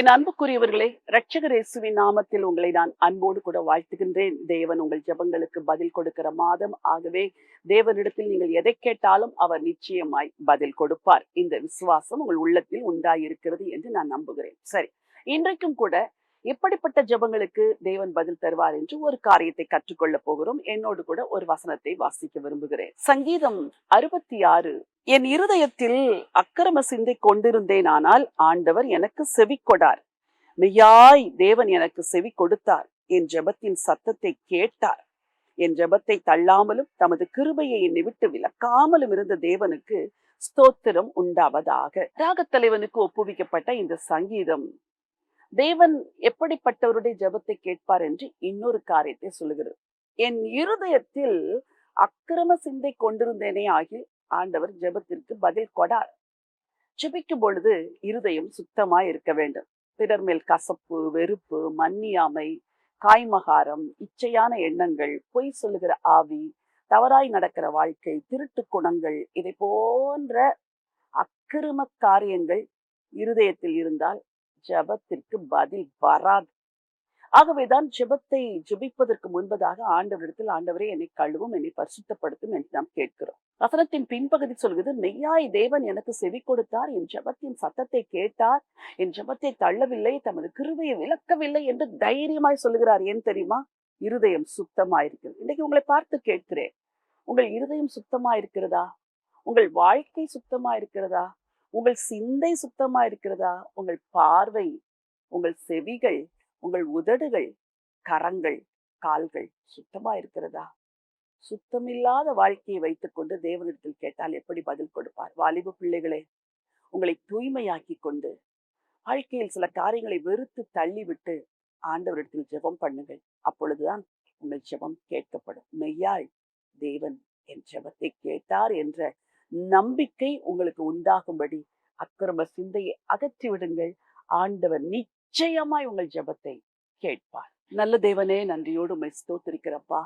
என் அன்புக்குரியவர்களே ரட்சகர் இயேசுவின் நாமத்தில் உங்களை நான் அன்போடு கூட வாழ்த்துகின்றேன். தேவன் உங்கள் ஜெபங்களுக்கு பதில் கொடுக்கிற மாதம் ஆகவே தேவனிடத்தில் நீங்கள் எதை கேட்டாலும் அவர் நிச்சயமாய் பதில் கொடுப்பார். இந்த விசுவாசம் உங்கள் உள்ளத்தில் உண்டாயிருக்கிறது என்று நான் நம்புகிறேன். சரி இன்றைக்கும் கூட எப்படிப்பட்ட ஜெபங்களுக்கு தேவன் பதில் தருவார் என்று ஒரு காரியத்தை கற்றுக்கொள்ள போகிறோம். என்னோடு கூட ஒரு வசனத்தை வாசிக்க விரும்புகிறேன். சங்கீதம் அறுபத்தி ஆறு என் இருதயத்தில் அக்கிரம சிந்தை கொண்டிருந்தேன் ஆனால் ஆண்டவர் எனக்கு செவி கொடார் மெய்யாய் தேவன் எனக்கு செவி கொடுத்தார் என் ஜெபத்தின் சத்தத்தை கேட்டார். என் ஜெபத்தை தள்ளாமலும் தமது கிருபையை என்னை விட்டு விலக்காமலும் இருந்த தேவனுக்கு ஸ்தோத்திரம் உண்டாவதாக. ராகத்தலைவனுக்கு ஒப்புவிக்கப்பட்ட இந்த சங்கீதம் தேவன் எப்படிப்பட்டவருடைய ஜபத்தை கேட்பார் என்று இன்னொரு காரியத்தை சொல்லுகிறது. என் இருதயத்தில் அக்கிரம சிந்தை கொண்டிருந்தேனே ஆகி ஆண்டவர் ஜெபத்திற்கு பதில் கொடார். ஜபிக்கும் பொழுது இருதயம் சுத்தமாய் இருக்க வேண்டும். பிறர் மேல் கசப்பு வெறுப்பு மன்னியாமை காய்மகாரம் இச்சையான எண்ணங்கள் பொய் சொல்லுகிற ஆவி தவறாய் நடக்கிற வாழ்க்கை திருட்டு குணங்கள் இதை போன்ற அக்கிரம காரியங்கள் இருதயத்தில் இருந்தால் ஜெபத்திற்கு பதில் வராது. ஆகவேதான் ஜெபத்தை ஜெபிப்பதற்கு முன்பதாக ஆண்டவரிடத்தில் ஆண்டவரே என்னை கழுவும் என்னை பரிசுத்தப்படுத்தும் என்று நாம் கேட்கிறோம். வசனத்தின் பின்பகுதி சொல்கிறது மெய்யாய் தேவன் எனக்கு செவி கொடுத்தார் என் ஜெபத்தின் சத்தத்தை கேட்டார் என் ஜெபத்தை தள்ளவில்லை தமது கிருவையை விளக்கவில்லை என்று தைரியமாய் சொல்லுகிறார். ஏன் தெரியுமா? இருதயம் சுத்தமாயிருக்கிறது. இன்னைக்கு உங்களை பார்த்து கேட்கிறேன். உங்கள் இருதயம் சுத்தமா இருக்கிறதா உங்கள் வாழ்க்கை சுத்தமா இருக்கிறதா உங்கள் சிந்தை சுத்தமா இருக்கிறதா? உங்கள் பார்வை உங்கள் செவிகள் உங்கள் உதடுகள் கரங்கள் கால்கள் சுத்தமா இருக்கிறதா? சுத்தமில்லாத வாழ்க்கையை வைத்துக்கொண்டு தேவனிடத்தில் கேட்டால் எப்படி பதில் கொடுப்பார்? வாலிப பிள்ளைகளே உங்களை தூய்மையாக்கி கொண்டு வாழ்க்கையில் சில காரியங்களை வெறுத்து தள்ளிவிட்டு ஆண்டவரிடத்தில் ஜெபம் பண்ணுங்கள். அப்பொழுதுதான் உங்கள் ஜெபம் கேட்கப்படும். மெய்யாய் தேவன் என் ஜெபத்தை கேட்டார் என்ற நம்பிக்கை உங்களுக்கு உண்டாகும்படி அக்கிரம சிந்தையை அகற்றி விடுங்கள். ஆண்டவர் நிச்சயமாய் உங்கள் ஜெபத்தை கேட்பார். நல்ல தேவனே நன்றியோடு உண்மை ஸ்தோத்திரிக்கிறப்பா.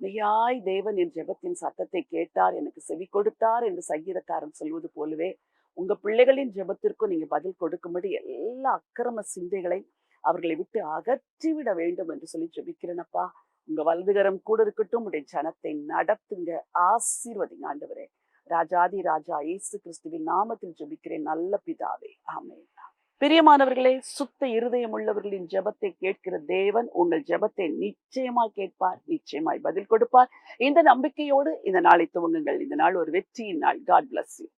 மெய்யாய் தேவன் என் ஜெபத்தின் சத்தத்தை கேட்டார் எனக்கு செவி கொடுத்தார் என்று சங்கீதக்காரன் சொல்வது போலவே உங்க பிள்ளைகளின் ஜெபத்திற்கும் நீங்க பதில் கொடுக்கும்படி எல்லா அக்கிரம சிந்தைகளை அவர்களை விட்டு அகற்றிவிட வேண்டும் என்று சொல்லி ஜெபிக்கிறேனப்பா. உங்க வலதுகரம் கூட இருக்கட்டும் உடைய ஜனத்தை நடத்துங்க. ஆசீர்வதிங்க ஆண்டவரே. ராஜாதி ராஜா இயேசு கிறிஸ்துவின் நாமத்தில் ஜெபிக்கிறேன். நல்ல பிதாவே ஆமே பிரியமானவர்களே சுத்த இருதயம் உள்ளவர்களின் ஜெபத்தை கேட்கிற தேவன் உங்கள் ஜெபத்தை நிச்சயமாய் கேட்பார் நிச்சயமாய் பதில் கொடுப்பார். இந்த நம்பிக்கையோடு இந்த நாளை துவங்குங்கள். இந்த நாள் ஒரு வெற்றியின் நாள். God bless you